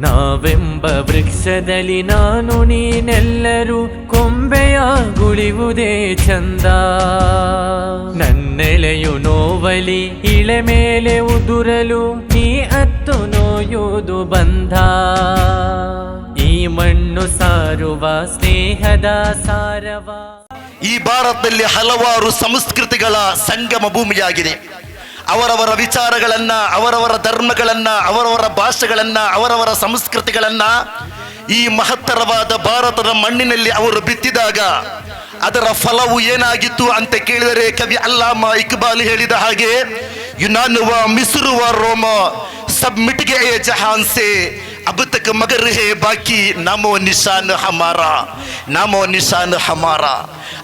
ನಾವೆಂಬ ವೃಕ್ಷದಲ್ಲಿ ನಾನು ನೀನೆಲ್ಲರೂ ಕೊಂಬೆಯ ಗುಳಿವುದೇ ಚಂದ. ನನ್ನೆಲೆಯು ನೋವಲಿ, ಇಳೆ ಮೇಲೆ ಉದುರಲು ನೀ ಅತ್ತು ನೋಯುವುದು ಬಂಧ ಈ ಮಣ್ಣು ಸಾರುವ ಸ್ನೇಹದ ಸಾರವ. ಈ ಭಾರತದಲ್ಲಿ ಹಲವಾರು ಸಂಸ್ಕೃತಿಗಳ ಸಂಗಮ ಭೂಮಿಯಾಗಿದೆ. ಅವರವರ ವಿಚಾರಗಳನ್ನ, ಅವರವರ ಧರ್ಮಗಳನ್ನ, ಅವರವರ ಭಾಷೆಗಳನ್ನ, ಅವರವರ ಸಂಸ್ಕೃತಿಗಳನ್ನ ಈ ಮಹತ್ತರವಾದ ಭಾರತದ ಮಣ್ಣಿನಲ್ಲಿ ಅವರು ಬಿತ್ತಿದಾಗ ಅದರ ಫಲವು ಏನಾಗಿತ್ತು ಅಂತ ಕೇಳಿದರೆ ಕವಿ ಅಲ್ಲಾಮ ಇಕ್ಬಾಲ್ ಹೇಳಿದ ಹಾಗೆ, ಯುನಾನುವ, ಮಿಸುರುವ, ರೋಮ ಸಬ್ ಮಿಟ್ಗೆ ಜಹಾನ್ ಸೆ अब तक मगर है ಬಾಕಿ ನಾಮೋ ನಿಶಾನ್ ಹಮಾರ ನಾಮೋ ನಿಶಾನ್ ಹಮಾರ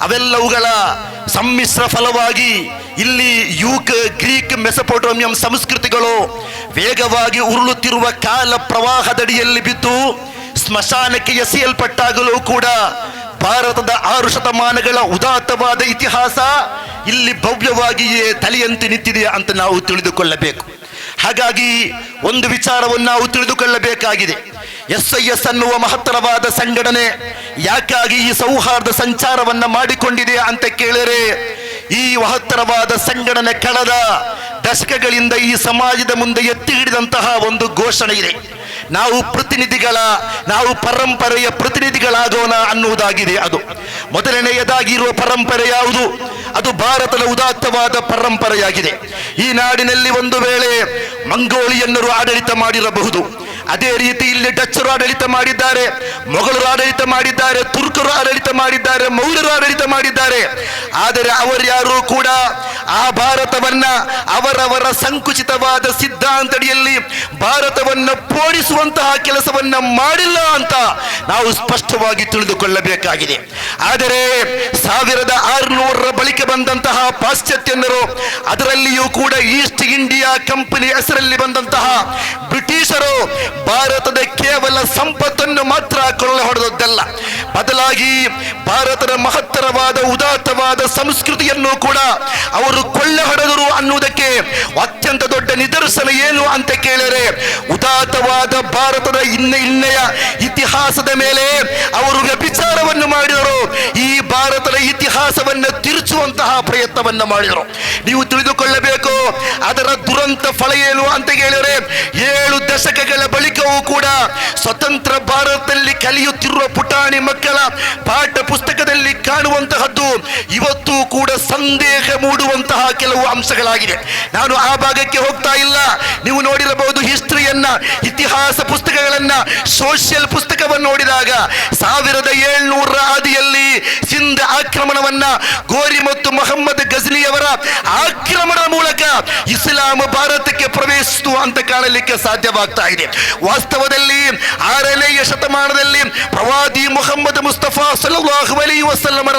ಅವೆಲ್ಲವುಗಳ ಸಮ್ಮಿಶ್ರ ಫಲವಾಗಿ ಇಲ್ಲಿ ಯೂಕ್ ಗ್ರೀಕ್ ಮೆಸಪೋಟೋಮಿಯಂ ಸಂಸ್ಕೃತಿಗಳು ವೇಗವಾಗಿ ಉರುಳುತ್ತಿರುವ ಕಾಲ ಪ್ರವಾಹದಡಿಯಲ್ಲಿ ಬಿದ್ದು ಸ್ಮಶಾನಕ್ಕೆ ಎಸೆಯಲ್ಪಟ್ಟಾಗಲೂ ಕೂಡ ಭಾರತದ ಆರು ಶತಮಾನಗಳ ಉದಾತ್ತವಾದ ಇತಿಹಾಸ ಇಲ್ಲಿ ಭವ್ಯವಾಗಿಯೇ ತಲೆಯಂತೆ ನಿಂತಿದೆ ಅಂತ ನಾವು ತಿಳಿದುಕೊಳ್ಳಬೇಕು ಹಾಗಾಗಿ ಒಂದು ವಿಚಾರವನ್ನು ನಾವು ತಿಳಿದುಕೊಳ್ಳಬೇಕಾಗಿದೆ. ಎಸ್ ಐ ಎಸ್ ಅನ್ನುವ ಮಹತ್ತರವಾದ ಸಂಘಟನೆ ಯಾಕಾಗಿ ಈ ಸೌಹಾರ್ದ ಸಂಚಾರವನ್ನ ಮಾಡಿಕೊಂಡಿದೆ ಅಂತ ಕೇಳಿದರೆ, ಈ ಮಹತ್ತರವಾದ ಸಂಘಟನೆ ಕಳೆದ ದಶಕಗಳಿಂದ ಈ ಸಮಾಜದ ಮುಂದೆ ಎತ್ತಿ ಹಿಡಿದಂತಹ ಒಂದು ಘೋಷಣೆ ಇದೆ. ನಾವು ಪ್ರತಿನಿಧಿಗಳ, ನಾವು ಪರಂಪರೆಯ ಪ್ರತಿನಿಧಿಗಳಾಗೋಣ ಅನ್ನುವುದಾಗಿದೆ ಅದು. ಮೊದಲನೆಯದಾಗಿ ಇರುವ ಪರಂಪರೆ ಯಾವುದು? ಅದು ಭಾರತದ ಉದಾತ್ತವಾದ ಪರಂಪರೆಯಾಗಿದೆ. ಈ ನಾಡಿನಲ್ಲಿ ಒಂದು ವೇಳೆ ಮಂಗೋಳಿಯನ್ನರು ಆಡಳಿತ ಮಾಡಿರಬಹುದು. ಅದೇ ರೀತಿ ಇಲ್ಲಿ ಡಚ್ಚರು ಆಡಳಿತ ಮಾಡಿದ್ದಾರೆ, ಮೊಘಲರು ಆಡಳಿತ ಮಾಡಿದ್ದಾರೆ, ತುರ್ಕರು ಆಡಳಿತ ಮಾಡಿದ್ದಾರೆ, ಮೌರ್ಯರು ಆಡಳಿತ ಮಾಡಿದ್ದಾರೆ. ಆದರೆ ಅವರ್ಯಾರು ಕೂಡ ಆ ಭಾರತವನ್ನ ಅವರವರ ಸಂಕುಚಿತವಾದ ಸಿದ್ಧಾಂತಡಿಯಲ್ಲಿ ಭಾರತವನ್ನ ಪೋಣಿಸುವಂತಹ ಕೆಲಸವನ್ನ ಮಾಡಿಲ್ಲ ಅಂತ ನಾವು ಸ್ಪಷ್ಟವಾಗಿ ತಿಳಿದುಕೊಳ್ಳಬೇಕಾಗಿದೆ. ಆದರೆ ಸಾವಿರದ ಆರುನೂರರ ಬಳಿಕ ಬಂದಂತಹ ಪಾಶ್ಚಾತ್ಯನರು ಅದರಲ್ಲಿಯೂ ಕೂಡ ಈಸ್ಟ್ ಇಂಡಿಯಾ ಕಂಪನಿ ಹೆಸರಲ್ಲಿ ಬಂದಂತಹ ಬ್ರಿಟಿಷರು ಭಾರತದ ಕೇವಲ ಸಂಪತ್ತನ್ನು ಮಾತ್ರ ಕೊಳ್ಳೆ ಹೊಡೆದದ್ದಲ್ಲ. ಬದಲಾಗಿ ಭಾರತದ ಮಹತ್ತರವಾದ, ಉದಾತ್ತವಾದ ಸಂಸ್ಕೃತಿಯನ್ನು ಕೂಡ ಅವರು ಕೊಳ್ಳೆ ಹೊಡೆದರು ಅನ್ನುವುದಕ್ಕೆ ಅತ್ಯಂತ ದೊಡ್ಡ ನಿದರ್ಶನ ಏನು ಅಂತ ಕೇಳಿದರೆ, ಉದಾತ್ತವಾದ ಭಾರತದ ಇನ್ನ ಇನ್ನೆಯ ಇತಿಹಾಸದ ಮೇಲೆ ಅವರು ವ್ಯಭಿಚಾರವನ್ನು ಮಾಡಿದರು. ಈ ಭಾರತದ ಇತಿಹಾಸವನ್ನು ತಿರುಚುವಂತಹ ಪ್ರಯತ್ನವನ್ನು ಮಾಡಿದರು. ನೀವು ತಿಳಿದುಕೊಳ್ಳಬೇಕು, ಅದರ ದುರಂತ ಫಲ ಏನು ಅಂತ ಕೇಳಿದರೆ, ಏಳು ದಶಕಗಳ ಬಳಿಕವೂ ಕೂಡ ಸ್ವತಂತ್ರ ಭಾರತದಲ್ಲಿ ಕಲಿಯುತ್ತಿರುವ ಪುಟಾಣಿ ಮಕ್ಕಳ ಪಾಠ ಪುಸ್ತಕದಲ್ಲಿ ಕಾಣುವಂತಹದ್ದು, ಇವತ್ತು ಕೂಡ ಸಂದೇಹ ಮೂಡುವಂತಹ ಕೆಲವು ಅಂಶಗಳಾಗಿದೆ ನಾನು ಆ ಭಾಗಕ್ಕೆ ಹೋಗ್ತಾ ಇಲ್ಲ. ನೀವು ನೋಡಿರಬಹುದು ಹಿಸ್ಟ್ರಿಯನ್ನ, ಇತಿಹಾಸ ಪುಸ್ತಕಗಳನ್ನ, ಸೋಷಿಯಲ್ ಪುಸ್ತಕವನ್ನು ನೋಡಿದಾಗ ಸಾವಿರದ ಏಳ್ನೂರ ಆದಿಯಲ್ಲಿ ಸಿಂಧ ಆಕ್ರಮಣವನ್ನ ಗೋರಿ ಮತ್ತು ಮೊಹಮ್ಮದ್ ಗಜ್ನಿಯವರ ಆಕ್ರಮಣ ಮೂಲಕ ಇಸ್ಲಾಂ ಭಾರತಕ್ಕೆ ಪ್ರವೇಶಿಸಿತು ಅಂತ ಕಾಣಲಿಕ್ಕೆ ಸಾಧ್ಯವಾಗ್ತಾ ಇದೆ. ವಾಸ್ತವದಲ್ಲಿ ಆರನೆಯ ಶತಮಾನದಲ್ಲಿ ಪ್ರವಾದಿ ಮೊಹಮ್ಮದ್ ಮುಸ್ತಫಾ ಸಲಹು ಅಲೈಹಿ ವಸಲ್ಲಮರ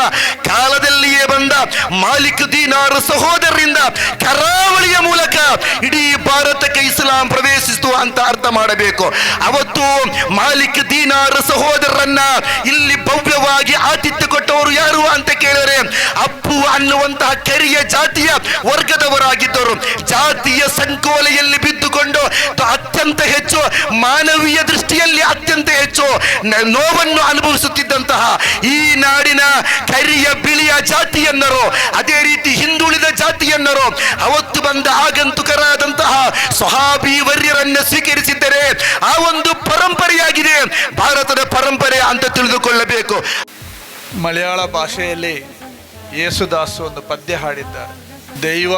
ಕಾಲದಲ್ಲಿಯೇ ಬಂದ ಮಾಲಿಕ್ ದೀನಾರ್ ಸಹೋದರರಿಂದ ಕರಾವಳಿಯ ಮೂಲಕ ಇಡೀ ಭಾರತಕ್ಕೆ ಇಸ್ಲಾಂ ಪ್ರವೇಶಿಸಿತು ಅಂತ ಅರ್ಥ ಮಾಡಬೇಕು. ಅವತ್ತು ಮಾಲಿಕ್ ದೀನಾರ್ ಸಹೋದರರನ್ನ ಇಲ್ಲಿ ಭವ್ಯವಾಗಿ ಆತಿಥ್ಯ ಕೊಟ್ಟವರು ಯಾರು ಅಂತ ಕೇಳಿದರೆ ಅಪ್ಪು ಅನ್ನುವಂತಹ ಕೆರಿಯ ಜಾತಿಯ ವರ್ಗದವರಾಗಿದ್ದರು. ಜಾತಿಯ ಸಂಕೋಲೆಯಲ್ಲಿ ಬಿದ್ದುಕೊಂಡು ಅತ್ಯಂತ ಹೆಚ್ಚು ಮಾನವೀಯ ದೃಷ್ಟಿಯಲ್ಲಿ ಅತ್ಯಂತ ಹೆಚ್ಚು ನೋವನ್ನು ನೋವನ್ನು ಅನುಭವಿಸುತ್ತಿದ್ದಂತಹ ಈ ನಾಡಿನ ಕರಿಯ ಬಿಳಿಯ ಜಾತಿಯನ್ನರು ಅದೇ ರೀತಿ ಹಿಂದುಳಿದ ಜಾತಿಯನ್ನರು ಅವತ್ತು ಬಂದ ಆಗಂತುಕರಾದಂತಹ ಸ್ವಹಾಬಿ ವರ್ಯರನ್ನ ಸ್ವೀಕರಿಸಿದ್ದರೆ ಆ ಒಂದು ಪರಂಪರೆಯಾಗಿದೆ ಭಾರತದ ಪರಂಪರೆ ಅಂತ ತಿಳಿದುಕೊಳ್ಳಬೇಕು ಮಲಯಾಳ ಭಾಷೆಯಲ್ಲಿ ಯೇಸುದಾಸು ಒಂದು ಪದ್ಯ ಹಾಡಿದ್ದಾರೆ ದೈವ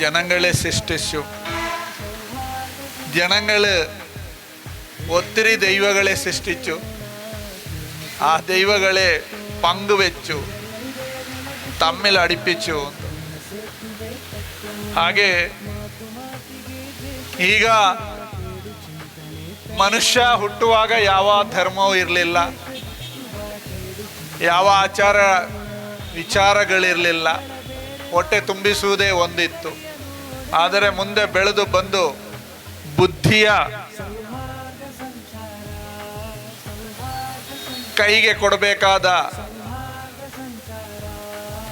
ജനങ്ങളെ സൃഷ്ടിച്ചു ജനങ്ങള് ഒത്തിരി ദൈവങ്ങളെ സൃഷ്ടിച്ചു ആ ദൈവങ്ങളെ പങ്കുവെച്ചു ತಮ್ಮಿಲ್ ಅಡಿಪಿಚ್ಚು ಹಾಗೆ ಈಗ ಮನುಷ್ಯ ಹುಟ್ಟುವಾಗ ಯಾವ ಧರ್ಮವೂ ಇರಲಿಲ್ಲ ಯಾವ ಆಚಾರ ವಿಚಾರಗಳಿರಲಿಲ್ಲ ಹೊಟ್ಟೆ ತುಂಬಿಸುವುದೇ ಒಂದಿತ್ತು ಆದರೆ ಮುಂದೆ ಬೆಳೆದು ಬಂದು ಬುದ್ಧಿಯ ಕೈಗೆ ಕೊಡಬೇಕಾದ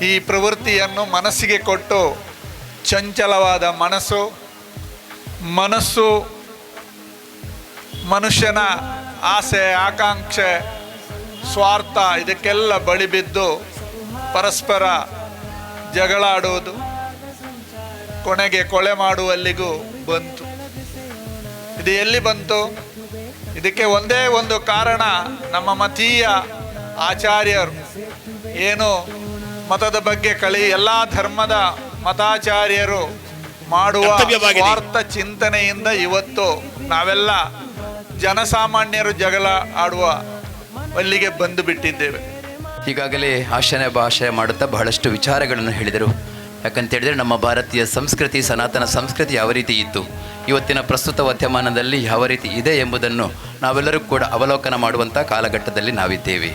ಈ ಪ್ರವೃತ್ತಿಯನ್ನು ಮನಸ್ಸಿಗೆ ಕೊಟ್ಟು ಚಂಚಲವಾದ ಮನಸ್ಸು ಮನಸ್ಸು ಮನುಷ್ಯನ ಆಸೆ, ಆಕಾಂಕ್ಷೆ, ಸ್ವಾರ್ಥ, ಇದಕ್ಕೆಲ್ಲ ಬಳಿ ಬಿದ್ದು ಪರಸ್ಪರ ಜಗಳಾಡುವುದು, ಕೊನೆಗೆ ಕೊಳೆ ಮಾಡುವಲ್ಲಿಗೂ ಬಂತು. ಇದು ಎಲ್ಲಿ ಬಂತು? ಇದಕ್ಕೆ ಒಂದೇ ಒಂದು ಕಾರಣ ನಮ್ಮ ಮತೀಯ ಆಚಾರ್ಯರು. ಏನು? ಮತದ ಬಗ್ಗೆ ಕಳಿ ಎಲ್ಲ ಧರ್ಮದ ಮತಾಚಾರ್ಯರು ಮಾಡುವ. ಸ್ವಾರ್ಥ ಚಿಂತನೆಯಿಂದ ಇವತ್ತು ನಾವೆಲ್ಲ ಜನಸಾಮಾನ್ಯರು ಜಗಳ ಆಡುವ ಅಲ್ಲಿಗೆ ಬಂದು ಬಿಟ್ಟಿದ್ದೇವೆ. ಈಗಾಗಲೇ ಆಶಯ ಭಾಷೆ ಮಾಡುತ್ತಾ ಬಹಳಷ್ಟು ವಿಚಾರಗಳನ್ನು ಹೇಳಿದರು. ಯಾಕಂತ ಹೇಳಿದರೆ ನಮ್ಮ ಭಾರತೀಯ ಸಂಸ್ಕೃತಿ ಸನಾತನ ಸಂಸ್ಕೃತಿ ಯಾವ ರೀತಿ ಇತ್ತು? ಇವತ್ತಿನ ಪ್ರಸ್ತುತ ವರ್ತಮಾನದಲ್ಲಿ ಯಾವ ರೀತಿ ಇದೆ ಎಂಬುದನ್ನು ನಾವೆಲ್ಲರೂ ಕೂಡ ಅವಲೋಕನ ಮಾಡುವಂಥ ಕಾಲಘಟ್ಟದಲ್ಲಿ ನಾವಿದ್ದೇವೆ.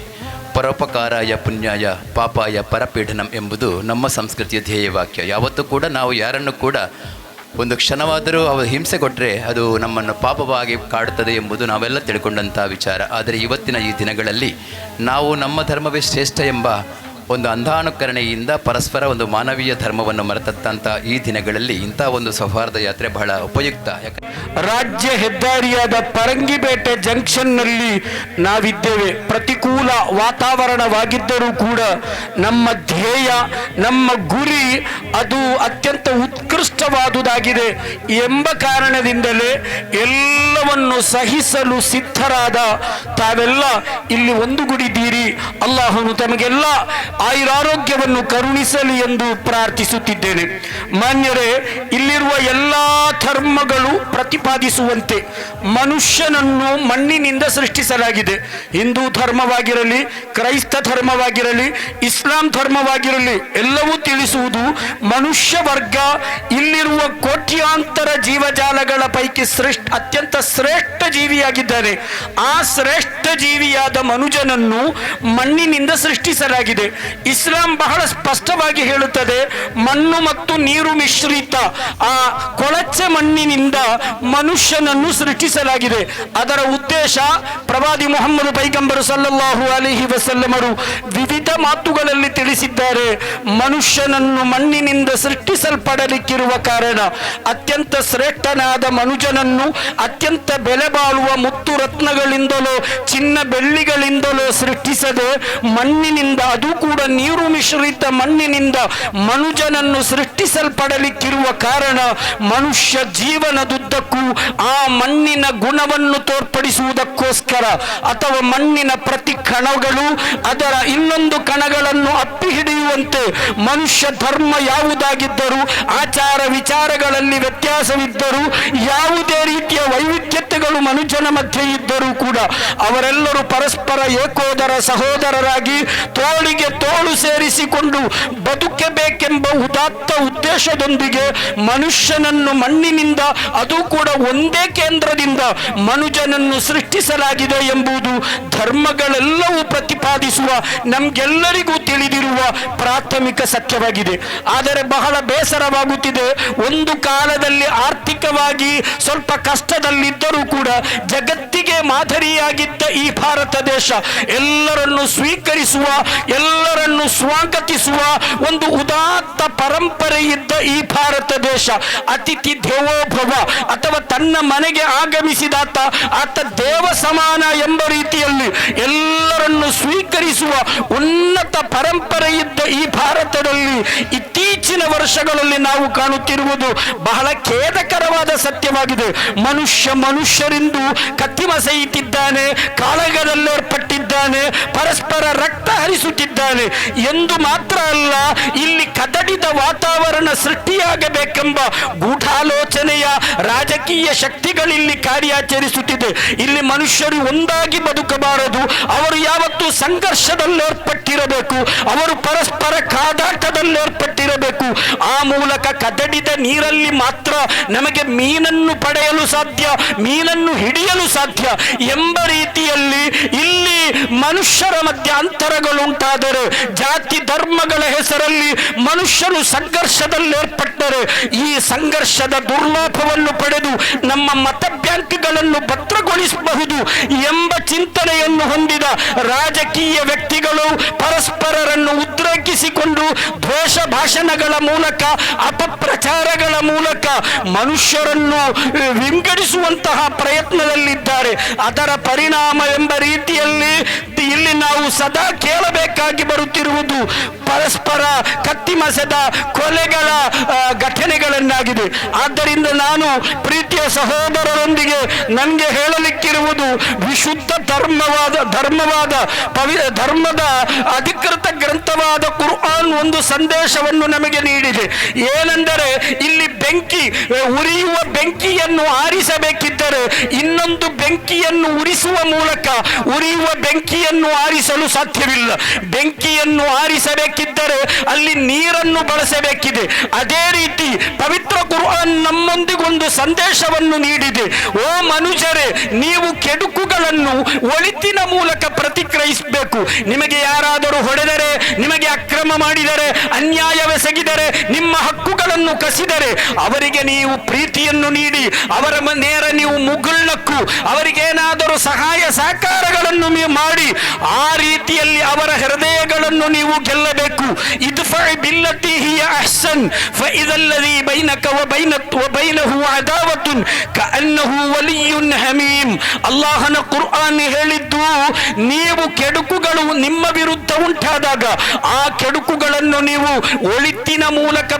ಪರೋಪಕಾರಾಯ ಪುಣ್ಯಾಯ ಪಾಪಾಯ ಪರಪೀಡನಂ ಎಂಬುದು ನಮ್ಮ ಸಂಸ್ಕೃತಿಯ ಧ್ಯೇಯವಾಕ್ಯ ಯಾವತ್ತೂ ಕೂಡ ನಾವು ಯಾರನ್ನು ಕೂಡ ಒಂದು ಕ್ಷಣವಾದರೂ ಅವರು ಹಿಂಸೆ ಕೊಟ್ಟರೆ ಅದು ನಮ್ಮನ್ನು ಪಾಪವಾಗಿ ಕಾಡುತ್ತದೆ ಎಂಬುದು ನಾವೆಲ್ಲ ತಿಳ್ಕೊಂಡಂಥ ವಿಚಾರ. ಆದರೆ ಇವತ್ತಿನ ಈ ದಿನಗಳಲ್ಲಿ ನಾವು ನಮ್ಮ ಧರ್ಮವೇ ಶ್ರೇಷ್ಠ ಎಂಬ ಒಂದು ಅಂಧಾನುಕರಣೆಯಿಂದ ಪರಸ್ಪರ ಒಂದು ಮಾನವೀಯ ಧರ್ಮವನ್ನು ಮರೆತಂಥ ಈ ದಿನಗಳಲ್ಲಿ ಇಂಥ ಒಂದು ಸೌಹಾರ್ದ ಯಾತ್ರೆ ಬಹಳ ಉಪಯುಕ್ತ. ರಾಜ್ಯ ಹೆದ್ದಾರಿಯಾದ ಪರಂಗಿಪೇಟೆ ಜಂಕ್ಷನ್ನಲ್ಲಿ ನಾವಿದ್ದೇವೆ. ಪ್ರತಿಕೂಲ ವಾತಾವರಣವಾಗಿದ್ದರೂ ಕೂಡ ನಮ್ಮ ಧ್ಯೇಯ, ನಮ್ಮ ಗುರಿ ಅದು ಅತ್ಯಂತ ಉತ್ಕೃಷ್ಟವಾದುದಾಗಿದೆ ಎಂಬ ಕಾರಣದಿಂದಲೇ ಎಲ್ಲವನ್ನು ಸಹಿಸಲು ಸಿದ್ಧರಾದ ತಾವೆಲ್ಲ ಇಲ್ಲಿ ಒಂದುಗೂಡಿದ್ದೀರಿ ಅಲ್ಲಾಹನು ತಮಗೆಲ್ಲ ಆಯುರಾರೋಗ್ಯವನ್ನು ಕರುಣಿಸಲಿ ಎಂದು ಪ್ರಾರ್ಥಿಸುತ್ತಿದ್ದೇನೆ. ಮಾನ್ಯರೇ, ಇಲ್ಲಿರುವ ಎಲ್ಲ ಧರ್ಮಗಳು ಪ್ರತಿಪಾದಿಸುವಂತೆ ಮನುಷ್ಯನನ್ನು ಮಣ್ಣಿನಿಂದ ಸೃಷ್ಟಿಸಲಾಗಿದೆ. ಹಿಂದೂ ಧರ್ಮವಾಗಿರಲಿ, ಕ್ರೈಸ್ತ ಧರ್ಮವಾಗಿರಲಿ, ಇಸ್ಲಾಂ ಧರ್ಮವಾಗಿರಲಿ, ಎಲ್ಲವೂ ತಿಳಿಸುವುದು ಮನುಷ್ಯ ವರ್ಗ ಇಲ್ಲಿರುವ ಕೋಟ್ಯಾಂತರ ಜೀವಜಾಲಗಳ ಪೈಕಿ ಶ್ರೇಷ್ಠ, ಅತ್ಯಂತ ಶ್ರೇಷ್ಠ ಜೀವಿಯಾಗಿದ್ದಾರೆ ಆ ಶ್ರೇಷ್ಠ ಜೀವಿಯಾದ ಮನುಜನನ್ನು ಮಣ್ಣಿನಿಂದ ಸೃಷ್ಟಿಸಲಾಗಿದೆ. ಇಸ್ಲಾಂ ಬಹಳ ಸ್ಪಷ್ಟವಾಗಿ ಹೇಳುತ್ತದೆ, ಮಣ್ಣು ಮತ್ತು ನೀರು ಮಿಶ್ರಿತ, ಆ ಕೊಳಚೆ ಮಣ್ಣಿನಿಂದ ಮನುಷ್ಯನನ್ನು ಸೃಷ್ಟಿಸಲಾಗಿದೆ. ಅದರ ಉದ್ದೇಶ ಪ್ರವಾದಿ ಮೊಹಮ್ಮದ್ ಪೈಗಂಬರು ಸಲ್ಲಲ್ಲಾಹು ಅಲಿಹಿ ವಸಲ್ಲಮರು ವಿವಿಧ ಮಾತುಗಳಲ್ಲಿ ತಿಳಿಸಿದ್ದಾರೆ, ಮನುಷ್ಯನನ್ನು ಮಣ್ಣಿನಿಂದ ಸೃಷ್ಟಿಸಲ್ಪಡಲಿಕ್ಕಿರುವ ಕಾರಣ ಅತ್ಯಂತ ಶ್ರೇಷ್ಠನಾದ ಮನುಜನನ್ನು ಅತ್ಯಂತ ಬೆಲೆ ಬಾಳುವ ಮುತ್ತು ರತ್ನಗಳಿಂದಲೋ, ಚಿನ್ನ ಬೆಳ್ಳಿಗಳಿಂದಲೋ ಸೃಷ್ಟಿಸದೆ ಮಣ್ಣಿನಿಂದ ಅದು ಕೂಡ ನೀರು ಮಿಶ್ರಿತ ಮಣ್ಣಿನಿಂದ ಮನುಜನನ್ನು ಸೃಷ್ಟಿಸಲ್ಪಡಲಿಕ್ಕಿರುವ ಕಾರಣ ಮನುಷ್ಯ ಜೀವನದುದ್ದಕ್ಕೂ ಆ ಮಣ್ಣಿನ ಗುಣವನ್ನು ತೋರ್ಪಡಿಸುವುದಕ್ಕೋಸ್ಕರ ಅಥವಾ ಮಣ್ಣಿನ ಪ್ರತಿ ಕಣಗಳು ಅದರ ಇನ್ನೊಂದು ಕಣಗಳನ್ನು ಅಪ್ಪಿ ಹಿಡಿಯುವಂತೆ ಮನುಷ್ಯ ಧರ್ಮ ಯಾವುದಾಗಿದ್ದರೂ, ಆಚಾರ ವಿಚಾರಗಳಲ್ಲಿ ವ್ಯತ್ಯಾಸವಿದ್ದರೂ, ಯಾವುದೇ ರೀತಿಯ ಮನುಷ್ಯನ ಮಧ್ಯೆ ಇದ್ದರೂ ಕೂಡ ಅವರೆಲ್ಲರೂ ಪರಸ್ಪರ ಏಕೋದರ ಸಹೋದರರಾಗಿ ತೋಳಿಗೆ ತೋಳು ಸೇರಿಸಿಕೊಂಡು ಬದುಕಬೇಕೆಂಬ ಉದಾತ್ತ ಉದ್ದೇಶದೊಂದಿಗೆ ಮನುಷ್ಯನನ್ನು ಮಣ್ಣಿನಿಂದ, ಅದು ಕೂಡ ಒಂದೇ ಕೇಂದ್ರದಿಂದ ಮನುಜನನ್ನು ಸೃಷ್ಟಿಸಲಾಗಿದೆ ಎಂಬುದು ಧರ್ಮಗಳೆಲ್ಲವೂ ಪ್ರತಿಪಾದಿಸುವ, ನಮ್ಗೆಲ್ಲರಿಗೂ ತಿಳಿದಿರುವ ಪ್ರಾಥಮಿಕ ಸತ್ಯವಾಗಿದೆ. ಆದರೆ ಬಹಳ ಬೇಸರವಾಗುತ್ತಿದೆ. ಒಂದು ಕಾಲದಲ್ಲಿ ಆರ್ಥಿಕವಾಗಿ ಸ್ವಲ್ಪ ಕಷ್ಟದಲ್ಲಿದ್ದರೂ ಕೂಡ ಜಗತ್ತಿಗೆ ಮಾದರಿಯಾಗಿದ್ದ ಈ ಭಾರತ ದೇಶ ಎಲ್ಲರನ್ನು ಸ್ವೀಕರಿಸುವ, ಎಲ್ಲರನ್ನು ಸ್ವಾಗತಿಸುವ ಒಂದು ಉದಾತ್ತ ಪರಂಪರೆ ಇದ್ದ ಈ ಭಾರತ ದೇಶ. ಅತಿಥಿ ದೇವೋಭವ ಅಥವಾ ತನ್ನ ಮನೆಗೆ ಆಗಮಿಸಿದಾತ, ಆತ ದೇವ ಸಮಾನ ಎಂಬ ರೀತಿಯಲ್ಲಿ ಎಲ್ಲರನ್ನು ಸ್ವೀಕರಿಸುವ ಉನ್ನತ ಪರಂಪರೆ ಇದ್ದ ಈ ಭಾರತದಲ್ಲಿ ಇತ್ತೀಚಿನ ವರ್ಷಗಳಲ್ಲಿ ನಾವು ಕಾಣುತ್ತಿರುವುದು ಬಹಳ ಖೇದಕರವಾದ ಸತ್ಯವಾಗಿದೆ. ಮನುಷ್ಯ ಮನುಷ್ಯರಿಂದು ಕತ್ತಿಮಸೆಯುತ್ತಿದ್ದಾನೆ ಕಾಳಗದಲ್ಲೇರ್ಪಟ್ಟಿದ್ದಾನೆ, ಪರಸ್ಪರ ರಕ್ತ ಹರಿಸುತ್ತಿದ್ದಾನೆ. ಎಂದು ಮಾತ್ರ ಅಲ್ಲ, ಇಲ್ಲಿ ಕದಡಿದ ವಾತಾವರಣ ಸೃಷ್ಟಿಯಾಗಬೇಕೆಂಬ ಗೂಢಾಲೋಚನೆಯ ರಾಜಕೀಯ ಶಕ್ತಿಗಳಿಲ್ಲಿ ಕಾರ್ಯಾಚರಿಸುತ್ತಿದೆ. ಇಲ್ಲಿ ಮನುಷ್ಯರು ಒಂದಾಗಿ ಬದುಕಬಾರದು. ಅವರು ಯಾವತ್ತೂ ಸಂಘರ್ಷದಲ್ಲೇರ್ಪಟ್ಟಿರಬೇಕು. ಅವರು ಪರಸ್ಪರ ಕಾದಾಟದಲ್ಲೇರ್ಪಟ್ಟಿರಬೇಕು. ಆ ಮೂಲಕ ಕದಡಿದ ನೀರಲ್ಲಿ ಮಾತ್ರ ನಮಗೆ ಮೀನನ್ನು ಪಡೆಯಲು ಸಾಧ್ಯ. ಮೀನನ್ನು ಹಿಡಿಯಲು ಸಾಧ್ಯ ಎಂಬ ರೀತಿಯಲ್ಲಿ ಇಲ್ಲಿ ಮನುಷ್ಯರ ಮಧ್ಯ ಅಂತರಗಳುಂಟಾದರೆ, ಜಾತಿ ಧರ್ಮಗಳ ಹೆಸರಲ್ಲಿ ಮನುಷ್ಯರು ಸಂಘರ್ಷದಲ್ಲೇರ್ಪಟ್ಟರೆ ಈ ಸಂಘರ್ಷದ ದುರ್ಲಾಭವನ್ನು ಪಡೆದು ನಮ್ಮ ಮತ ಬ್ಯಾಂಕ್ಗಳನ್ನು ಭದ್ರಗೊಳಿಸಬಹುದು ಎಂಬ ಚಿಂತನೆಯನ್ನು ಹೊಂದಿದ ರಾಜಕೀಯ ವ್ಯಕ್ತಿಗಳು ಪರಸ್ಪರರನ್ನು ಉದ್ರೇಕಿಸಿಕೊಂಡು ದ್ವೇಷ ಭಾಷಣಗಳ ಮೂಲಕ, ಅಪಪ್ರಚಾರಗಳ ಮೂಲಕ ಮನುಷ್ಯರನ್ನು ವಿಂಗಡಿಸುವಂತಹ ಪ್ರಯತ್ನದಲ್ಲಿದ್ದಾರೆ. ಅದರ ಪರಿಣಾಮ ಎಂಬ ರೀತಿಯಲ್ಲಿ ಇಲ್ಲಿ ನಾವು ಸದಾ ಕೇಳಬೇಕಾಗಿ ಬರುತ್ತಿರುವುದು ಪರಸ್ಪರ ಕತ್ತಿಮಸದ ಕೊಲೆಗಳ ಘಟನೆಗಳನ್ನಾಗಿದೆ. ಆದ್ದರಿಂದ ನಾನು ಪ್ರೀತಿಯ ಸಹೋದರರೊಂದಿಗೆ ನನಗೆ ಹೇಳಲಿಕ್ಕಿರುವುದು ವಿಶುದ್ಧ ಧರ್ಮವಾದ ಧರ್ಮವಾದ, ಪವಿ, ಧರ್ಮದ ಅಧಿಕೃತ ಗ್ರಂಥವಾದ ಕುರ್ಆನ್ ಒಂದು ಸಂದೇಶವನ್ನು ನಮಗೆ ನೀಡಿದೆ. ಏನೆಂದರೆ, ಇಲ್ಲಿ ಬೆಂಕಿ ಉರಿಯುವ ಬೆಂಕಿಯನ್ನು ಆರಿಸಬೇಕಿದ್ದರೆ ಇನ್ನೊಂದು ಬೆಂಕಿಯನ್ನು ಉರಿಸುವ ಮೂಲಕ ಉರಿಯುವ ಬೆಂಕಿಯನ್ನು ಆರಿಸಲು ಸಾಧ್ಯವಿಲ್ಲ. ಬೆಂಕಿಯನ್ನು ಆರಿಸಬೇಕಿದ್ದರೆ ಅಲ್ಲಿ ನೀರನ್ನು ಬಳಸಬೇಕಿದೆ. ಅದೇ ರೀತಿ ಪವಿತ್ರ ಕುರ್ಆನ್ ನಮ್ಮೊಂದಿಗೊಂದು ಸಂದೇಶವನ್ನು ನೀಡಿದೆ. ಓ ಮನುಷ್ಯರೇ, ನೀವು ಕೆಡುಕುಗಳನ್ನು ಒಳಿತಿನ ಮೂಲಕ ಪ್ರತಿಕ್ರಿಯಿಸಬೇಕು. ನಿಮಗೆ ಯಾರಾದರೂ ಹೊಡೆದರೆ, ನಿಮಗೆ ಅಕ್ರಮ ಮಾಡಿದರೆ, ಅನ್ಯಾಯವೆಸಗಿದರೆ, ನಿಮ್ಮ ಹಕ್ಕುಗಳನ್ನು ಕಸಿದರೆ ಅವರಿಗೆ ನೀವು ಪ್ರೀತಿಯನ್ನು ನೀಡಿ, ಅವರ ನೇರ ನೀವು ಮುಗುಳ್ನಕ್ಕು ಅವರಿಗೇನಾದರೂ ಸಹಾಯ ಸಹಕಾರಗಳನ್ನು ಮಾಡಿ, ಆ ರೀತಿಯಲ್ಲಿ ಅವರ ಹೃದಯಗಳನ್ನು ನೀವು ಗೆಲ್ಲಬೇಕು. ಬಿಲ್ಲತಿ ಅಹ್ಸನ್ ವಬೈನಹು ಅದಾವತುನ್, ಕಅನ್ನಹು ಹಮೀಮ್. ಅಲ್ಲಾಹನ ಕುರ್ಆನ್ ಹೇಳಿದ್ದು, ನೀವು ಕೆಡುಕುಗಳು ನಿಮ್ಮ ವಿರುದ್ಧ ಉಂಟಾದಾಗ, ಆ ಕೆಡುಕುಗಳನ್ನು ನೀವು ಒಳಿತಿನ ಮೂಲಕ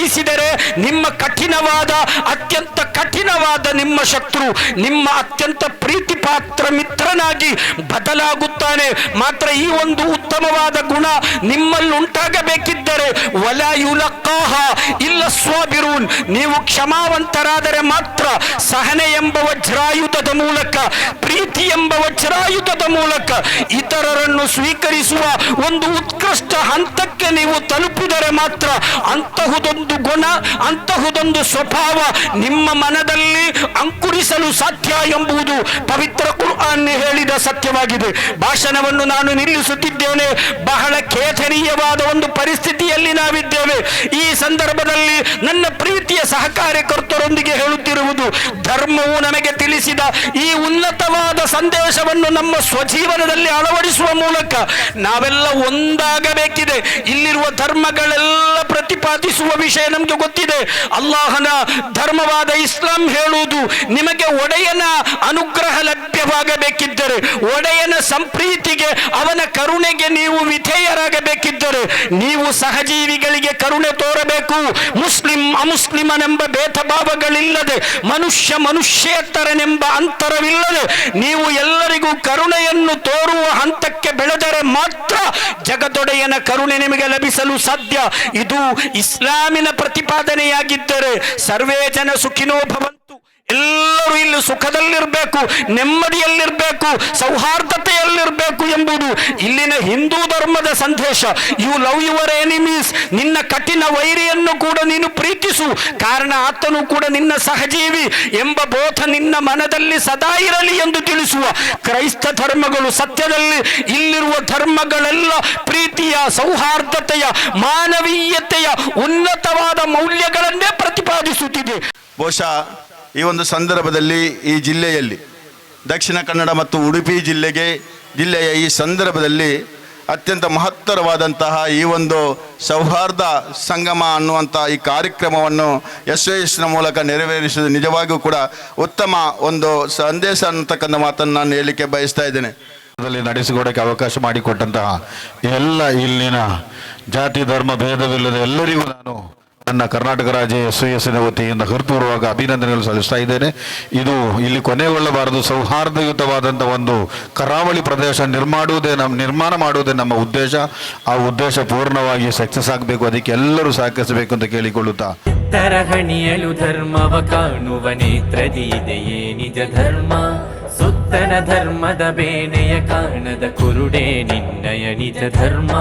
ಪ್ರತಿಕ್ರಿಯಿಸಿದರೆ ನಿಮ್ಮ ಕಠಿಣವಾದ, ಅತ್ಯಂತ ಕಠಿಣವಾದ ನಿಮ್ಮ ಶತ್ರು, ನಿಮ್ಮ ಅತ್ಯಂತ ಪ್ರೀತಿ ಪಾತ್ರ ಮಿತ್ರನಾಗಿ ಬದಲಾಗುತ್ತಾನೆ. ಮಾತ್ರ ಈ ಒಂದು ಉತ್ತಮವಾದ ಗುಣ ನಿಮ್ಮಲ್ಲಿ ಉಂಟಾಗಬೇಕಿದ್ದರೆ ವಲ ಯುಲಕ್ಕಾಹ ಇಲ್ಲ ಸ್ವಾಬಿರೂನ್ ನೀವು ಕ್ಷಮಾವಂತರಾದರೆ ಮಾತ್ರ ಸಹನೆ ಎಂಬ ವಜ್ರಾಯುಧದ ಮೂಲಕ ಪ್ರೀತಿ ಎಂಬ ವಜ್ರಾಯುಧದ ಮೂಲಕ ಇತರರನ್ನು ಸ್ವೀಕರಿಸುವ ಒಂದು ಉತ್ಕೃಷ್ಟ ಹಂತಕ್ಕೆ ನೀವು ತಲುಪಿದರೆ ಮಾತ್ರ ಅಂತಹುದೊಂದು ಗುಣ, ಅಂತಹುದೊಂದು ಸ್ವಭಾವ ನಿಮ್ಮ ಮನದಲ್ಲಿ ಅಂಕುರಿಸಲು ಸಾಧ್ಯ ಎಂಬುದು ಪವಿತ್ರ ಕುರ್ಆನ್ ಹೇಳಿದ ಸತ್ಯವಾಗಿದೆ. ಭಾಷಣವನ್ನು ನಾನು ನಿಲ್ಲಿಸುತ್ತಿದ್ದೇನೆ. ಬಹಳ ಖೇದನೀಯವಾದ ಒಂದು ಪರಿಸ್ಥಿತಿಯಲ್ಲಿ ನಾವಿದ್ದೇವೆ. ಈ ಸಂದರ್ಭದಲ್ಲಿ ನನ್ನ ಪ್ರೀತಿಯ ಸಹಕಾರ್ಯಕರ್ತರೊಂದಿಗೆ ಹೇಳುತ್ತಿರುವುದು ಧರ್ಮವು ನಮಗೆ ತಿಳಿಸಿದ ಈ ಉನ್ನತವಾದ ಸಂದೇಶವನ್ನು ನಮ್ಮ ಸ್ವಜೀವನದಲ್ಲಿ ಅಳವಡಿಸುವ ಮೂಲಕ ನಾವೆಲ್ಲ ಒಂದಾಗಬೇಕಿದೆ. ಇಲ್ಲಿರುವ ಧರ್ಮಗಳೆಲ್ಲ ಪ್ರತಿಪಾದಿಸುವ ವಿಷಯ ನಮಗೆ ಗೊತ್ತಿದೆ. ಅಲ್ಲಾಹನ ಧರ್ಮವಾದ ಇಸ್ಲಾಂ ಹೇಳುವುದು ನಿಮಗೆ ಒಡೆಯನ ಅನುಗ್ರಹ ಲಭ್ಯವಾಗಬೇಕಿದ್ದರೆ, ಒಡೆಯನ ಸಂಪ್ರೀತಿಗೆ ಅವನ ಕರುಣೆಗೆ ನೀವು ವಿಧೇಯರಾಗಬೇಕಿದ್ದರೆ, ನೀವು ಸಹಜೀವಿಗಳಿಗೆ ಕರುಣೆ ತೋರಬೇಕು. ಮುಸ್ಲಿಂ ಅಮುಸ್ಲಿಮನೆಂಬ ಭೇದ ಭಾವಗಳಿಲ್ಲದೆ ಮನುಷ್ಯ ಮನುಷ್ಯೇತರನೆಂಬ ಅಂತರವಿಲ್ಲದೆ ನೀವು ಎಲ್ಲರಿಗೂ ಕರುಣೆಯನ್ನು ತೋರುವ ಹಂತಕ್ಕೆ ಬೆಳೆದರೆ ಮಾತ್ರ ಜಗದೊಡೆಯನ ಕರುಣೆ ನಿಮಗೆ ಲಭಿಸಲು ಸಾಧ್ಯ. ಇದು ಇಸ್ಲಾಮಿನ ಪ್ರತಿಪಾದನೆಯಾಗಿದ್ದರೆ ಸರ್ವೇ ಜನ ಸುಖಿನೋ ಭವಂತು. ಎಲ್ಲರೂ ಇಲ್ಲಿ ಸುಖದಲ್ಲಿರಬೇಕು, ನೆಮ್ಮದಿಯಲ್ಲಿರಬೇಕು, ಸೌಹಾರ್ದತೆಯಲ್ಲಿರಬೇಕು ಎಂಬುದು ಇಲ್ಲಿನ ಹಿಂದೂ ಧರ್ಮದ ಸಂದೇಶ. ಯು ಲವ್ ಯುವರ್ ಎನಿಮೀಸ್ ನಿನ್ನ ಕಠಿಣ ವೈರಿಯನ್ನು ಕೂಡ ನೀನು ಪ್ರೀತಿಸು. ಕಾರಣ ಆತನು ಕೂಡ ನಿನ್ನ ಸಹಜೀವಿ ಎಂಬ ಬೋಧ ನಿನ್ನ ಮನದಲ್ಲಿ ಸದಾ ಇರಲಿ ಎಂದು ತಿಳಿಸುವ. ಕ್ರೈಸ್ತ ಧರ್ಮಗಳು ಸತ್ಯದಲ್ಲಿ ಇಲ್ಲಿರುವ ಧರ್ಮಗಳೆಲ್ಲ ಪ್ರೀತಿಯ, ಸೌಹಾರ್ದತೆಯ, ಮಾನವೀಯತೆಯ ಉನ್ನತವಾದ ಮೌಲ್ಯಗಳನ್ನೇ ಪ್ರತಿಪಾದಿಸುತ್ತಿದೆ. ಬಹುಶಃ ಈ ಒಂದು ಸಂದರ್ಭದಲ್ಲಿ ಈ ಜಿಲ್ಲೆಯಲ್ಲಿ ದಕ್ಷಿಣ ಕನ್ನಡ ಮತ್ತು ಉಡುಪಿ ಜಿಲ್ಲೆಗೆ, ಜಿಲ್ಲೆಯ ಈ ಸಂದರ್ಭದಲ್ಲಿ ಅತ್ಯಂತ ಮಹತ್ತರವಾದಂತಹ ಈ ಒಂದು ಸೌಹಾರ್ದ ಸಂಗಮ ಅನ್ನುವಂಥ ಈ ಕಾರ್ಯಕ್ರಮವನ್ನು ಯಶಸ್ಸಿನ ಮೂಲಕ ನೆರವೇರಿಸಿದ ನಿಜವಾಗಿಯೂ ಕೂಡ ಉತ್ತಮ ಒಂದು ಸಂದೇಶ ಅನ್ನತಕ್ಕಂಥ ಮಾತನ್ನು ನಾನು ಹೇಳಲಿಕ್ಕೆ ಬಯಸ್ತಾ ಇದ್ದೇನೆ. ನಡೆಸಿಕೊಡಕ್ಕೆ ಅವಕಾಶ ಮಾಡಿಕೊಟ್ಟಂತಹ ಎಲ್ಲ ಇಲ್ಲಿನ ಜಾತಿ, ಧರ್ಮ, ಭೇದವಿಲ್ಲದ ಎಲ್ಲರಿಗೂ ನಾನು ನನ್ನ ಕರ್ನಾಟಕ ರಾಜ್ಯ ಎಸ್ ಎಸ್ಸಿನ ವತಿಯಿಂದ ಹೃತ್ಪೂರ್ವಕ ಅಭಿನಂದನೆಗಳು ಸಲ್ಲಿಸ್ತಾ ಇದ್ದೇನೆ. ಇದು ಇಲ್ಲಿ ಕೊನೆಗೊಳ್ಳಬಾರದು. ಸೌಹಾರ್ದಯುತವಾದಂಥ ಒಂದು ಕರಾವಳಿ ಪ್ರದೇಶ ನಿರ್ಮಾಡುವುದೇ ನಮ್ಮ ನಿರ್ಮಾಣ ಮಾಡುವುದೇ ನಮ್ಮ ಉದ್ದೇಶ. ಆ ಉದ್ದೇಶ ಪೂರ್ಣವಾಗಿ ಸಕ್ಸಸ್ ಆಗಬೇಕು. ಅದಕ್ಕೆ ಎಲ್ಲರೂ ಸಹಕರಿಸಬೇಕು ಅಂತ ಕೇಳಿಕೊಳ್ಳುತ್ತಾ. ತರಹಣಿಯಲು ಧರ್ಮವ ಕಾಣುವ ನೇತ್ರದಿ ಇದೆಯೇ ನಿಜ ಧರ್ಮ. ಸುತ್ತನ ಧರ್ಮದ ಬೇನೆಯ ಕಾಣದ ಕುರುಡೆ ನಿನ್ನಯ ನಿಜ ಧರ್ಮ.